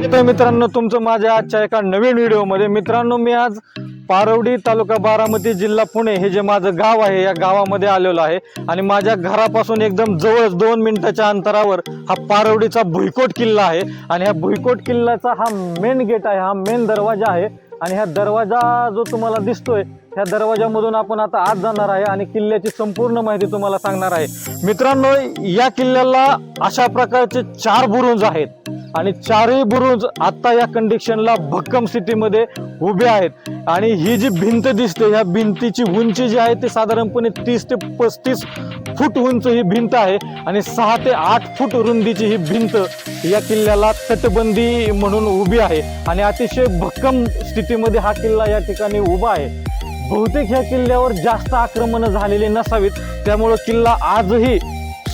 स्वागत आहे मित्रांनो तुमचं माझ्या आजच्या एका नवीन व्हिडिओमध्ये. मित्रांनो मी आज पारवडी तालुका बारामती जिल्हा पुणे हे जे माझं गाव आहे या गावामध्ये आलेलो आहे. आणि माझ्या घरापासून एकदम जवळच दोन मिनिटाच्या अंतरावर हा पारवडीचा भुईकोट किल्ला आहे. आणि ह्या भुईकोट किल्ल्याचा हा मेन गेट आहे हा मेन दरवाजा आहे. आणि ह्या दरवाजा जो तुम्हाला दिसतोय ह्या दरवाजामधून आपण आता आत जाणार आहे आणि किल्ल्याची संपूर्ण माहिती तुम्हाला सांगणार आहे. मित्रांनो या किल्ल्याला अशा प्रकारचे चार बुरुंज आहेत. आणि चारही बुरुज आत्ता या कंडिशनला भक्कम स्थितीमध्ये उभे आहेत. आणि ही जी भिंत दिसते ह्या भिंतीची उंची जी आहे ती साधारणपणे तीस ते पस्तीस फूट उंच ही भिंत आहे. आणि सहा ते आठ फूट रुंदीची ही भिंत या किल्ल्याला तटबंदी म्हणून उभी आहे. आणि अतिशय भक्कम स्थितीमध्ये हा किल्ला या ठिकाणी उभा आहे. बहुतेक ह्या किल्ल्यावर जास्त आक्रमणं झालेली नसावीत. त्यामुळं किल्ला आजही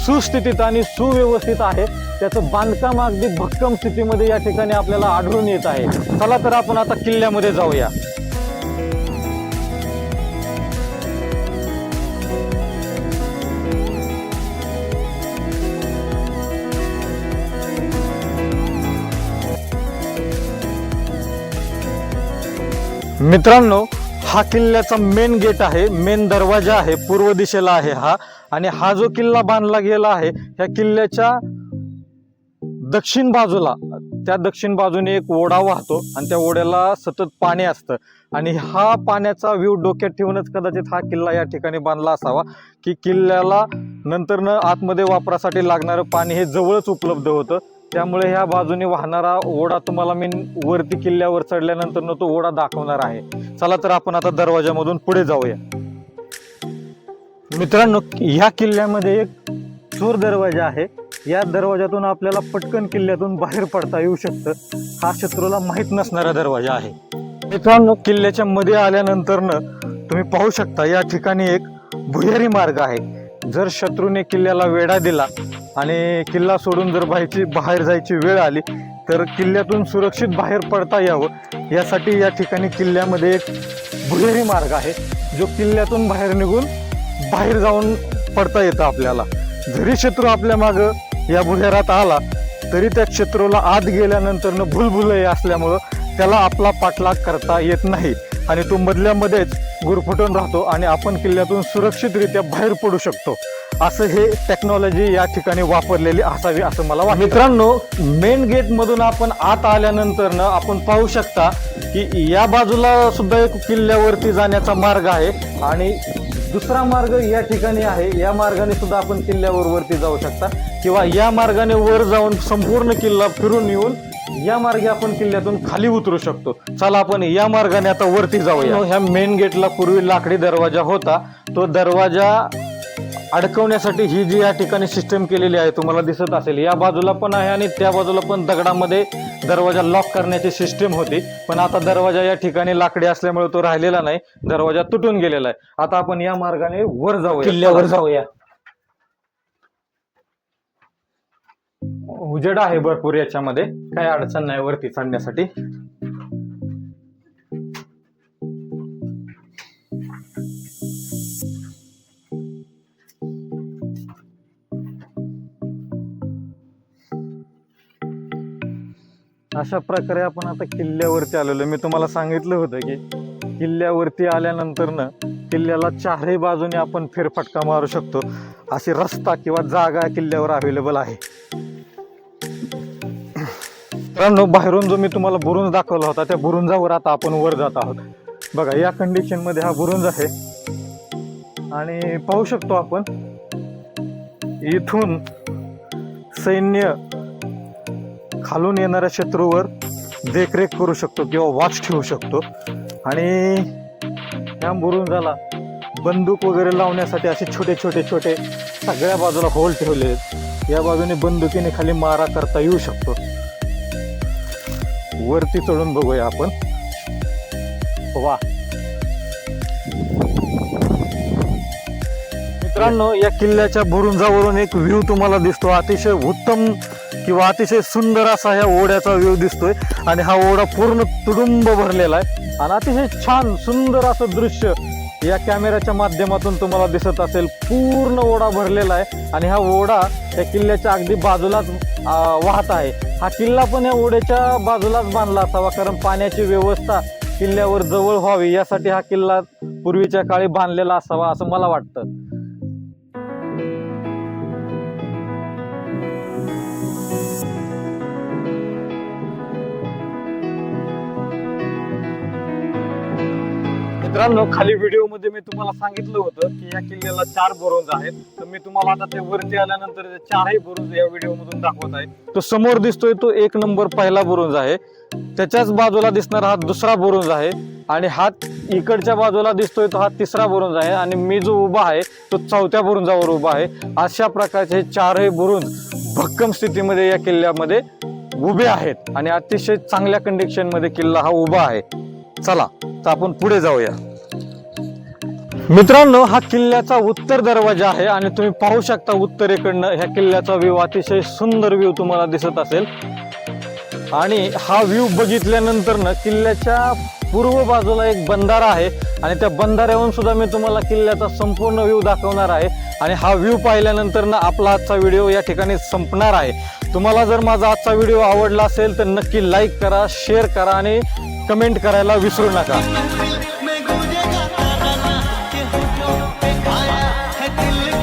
सुस्थितीत आणि सुव्यवस्थित आहे. त्याचं बांधकाम अगदी भक्कम स्थितीमध्ये या ठिकाणी आपल्याला आढळून येत आहे. चला तर आपण आता किल्ल्यामध्ये जाऊया. मित्रांनो हा किल्ल्याचा मेन गेट आहे मेन दरवाजा आहे पूर्व दिशेला आहे हा. आणि हा जो किल्ला बांधला गेला आहे ह्या किल्ल्याच्या दक्षिण बाजूला त्या दक्षिण बाजूने एक ओढा वाहतो आणि त्या ओढ्याला सतत पाणी असतं. आणि हा पाण्याचा व्ह्यू डोक्यात ठेवूनच कदाचित हा किल्ला या ठिकाणी बांधला असावा की किल्ल्याला नंतरनं आतमध्ये वापरासाठी लागणारं पाणी हे जवळच उपलब्ध होतं. त्यामुळे ह्या बाजूने वाहणारा ओढा तुम्हाला मी वरती किल्ल्यावर चढल्यानंतर तो ओढा दाखवणार आहे. चला तर आपण आता दरवाजामधून पुढे जाऊया. मित्रांनो ह्या किल्ल्यामध्ये एक चोर दरवाजा आहे. या दरवाजातून आपल्याला पटकन किल्ल्यातून बाहेर पडता येऊ शकतं. हा शत्रूला माहीत नसणारा दरवाजा आहे. मित्रांनो किल्ल्याच्या मध्ये आल्यानंतरनं तुम्ही पाहू शकता या ठिकाणी एक भुयारी मार्ग आहे. जर शत्रूने किल्ल्याला वेढा दिला आणि किल्ला सोडून जर बाहेरची बाहेर जायची वेळ आली तर किल्ल्यातून सुरक्षित बाहेर पडता यावं. यासाठी या ठिकाणी किल्ल्यामध्ये एक भुयारी मार्ग आहे जो किल्ल्यातून बाहेर निघून बाहेर जाऊन पडता येतं आपल्याला. जरी शत्रू आपल्या मागं या भुयारात आला तरी त्या शत्रूला आत गेल्यानंतरनं भुलभुलही असल्यामुळं त्याला आपला पाठलाग करता येत नाही. आणि तो मधल्यामध्येच गुरफटून राहतो आणि आपण किल्ल्यातून सुरक्षितरित्या बाहेर पडू शकतो. असं हे टेक्नॉलॉजी या ठिकाणी वापरलेली असावी असं मला वाटतं. मित्रांनो मेन गेटमधून आपण आत आल्यानंतर आपण पाहू शकता की या बाजूला सुद्धा एक किल्ल्यावरती जाण्याचा मार्ग आहे. आणि दुसरा मार्ग या ठिकाणी आहे. या मार्गाने सुद्धा आपण किल्ल्यावर वरती जाऊ शकता. किंवा या मार्गाने वर जाऊन संपूर्ण किल्ला फिरून येऊन या मार्गे आपण किल्ल्यातून खाली उतरू शकतो. चला आपण या मार्गाने आता वरती जाऊया. ह्या मेन गेटला पूर्वी लाकडी दरवाजा होता. तो दरवाजा अडकवण्यासाठी ही जी या ठिकाणी सिस्टम केलेली आहे तुम्हाला दिसत असेल या बाजूला पण आहे आणि त्या बाजूला पण दगडामध्ये दरवाजा लॉक करण्याची सिस्टम होती. पण आता दरवाजा या ठिकाणी लाकडी असल्यामुळे तो राहिलेला नाही दरवाजा तुटून गेलेला आहे. आता आपण या मार्गाने वर जाऊया. किल्ल्यावर जाऊया. उजेड आहे भरपूर याच्यामध्ये. काही अडचण नाही वरती चढण्यासाठी. अशा प्रकारे आपण आता किल्ल्यावरती आलेलो मी तुम्हाला सांगितलं होतं की किल्ल्यावरती आल्यानंतरनं किल्ल्याला चारही बाजूने आपण फेरफटका मारू शकतो. अशी रस्ता किंवा जागा किल्ल्यावर अवेलेबल आहे. मित्रांनो बाहेरून जो मी तुम्हाला बुरुंज दाखवला होता त्या बुरुंजावर आता आपण वर जात आहोत. बघा या कंडिशनमध्ये हा बुरुंज आहे. आणि पाहू शकतो आपण इथून सैन्य खालून येणाऱ्या शत्रूवर देखरेख करू शकतो किंवा वॉच ठेवू शकतो. आणि या झाला बंदूक वगैरे लावण्यासाठी असे छोटे छोटे छोटे सगळ्या बाजूला होल ठेवले आहेत. या बाजूने बंदुकीने खाली मारा करता येऊ शकतो. वरती चढून बघूया आपण. वा! मित्रांनो या किल्ल्याच्या बुरुंजावरून एक व्ह्यू तुम्हाला दिसतो. अतिशय उत्तम किंवा अतिशय सुंदर असा ह्या ओढ्याचा व्ह्यू दिसतोय. आणि हा ओढा पूर्ण तुडुंब भरलेला आहे. आणि अतिशय छान सुंदर असं दृश्य या कॅमेऱ्याच्या माध्यमातून तुम्हाला दिसत असेल. पूर्ण ओढा भरलेला आहे. आणि हा ओढा त्या किल्ल्याच्या अगदी बाजूलाच वाहत आहे. हा किल्ला पण या ओढ्याच्या बाजूलाच बांधला असावा कारण पाण्याची व्यवस्था किल्ल्यावर जवळ व्हावी. यासाठी हा किल्ला पूर्वीच्या काळी बांधलेला असावा असं मला वाटतं. मित्रांनो खाली व्हिडिओमध्ये मी तुम्हाला सांगितलं होतं की या किल्ल्याला चार बोरोंज आहेत. तर मी तुम्हाला आता ते वरती आल्यानंतर चारही बोरोंज या व्हिडिओ मधून दाखवत आहे. तो समोर दिसतोय तो एक नंबर पहिला बोरोंज आहे. त्याच्याच बाजूला दिसणारा हा दुसरा बोरोंज आहे. आणि हा इकडच्या बाजूला दिसतोय तो हा तिसरा बुरुंज आहे. आणि मी जो उभा आहे तो चौथ्या बुरुंजावर उभा आहे. अशा प्रकारचे हे चारही बुरुंज भक्कम स्थितीमध्ये या किल्ल्यामध्ये उभे आहेत. आणि अतिशय चांगल्या कंडिशनमध्ये किल्ला हा उभा आहे. चला. तर आपण पुढे जाऊया. मित्रांनो हा किल्ल्याचा उत्तर दरवाजा आहे आणि तुम्ही पाहू शकता उत्तरेकडनं ह्या किल्ल्याचा व्ह्यू अतिशय सुंदर व्ह्यू तुम्हाला दिसत असेल. आणि हा व्ह्यू बघितल्यानंतर ना किल्ल्याच्या पूर्व बाजूला एक बंधारा आहे आणि त्या बंधाऱ्यावरून सुद्धा मी तुम्हाला किल्ल्याचा संपूर्ण व्ह्यू दाखवणार आहे. आणि हा व्ह्यू पाहिल्यानंतर ना आपला आजचा व्हिडिओ या ठिकाणी संपणार आहे. तुम्हाला जर माझा आजचा व्हिडिओ आवडला असेल तर नक्की लाईक करा शेअर करा आणि कमेंट करायला विसरू नका. दिल में, दिल में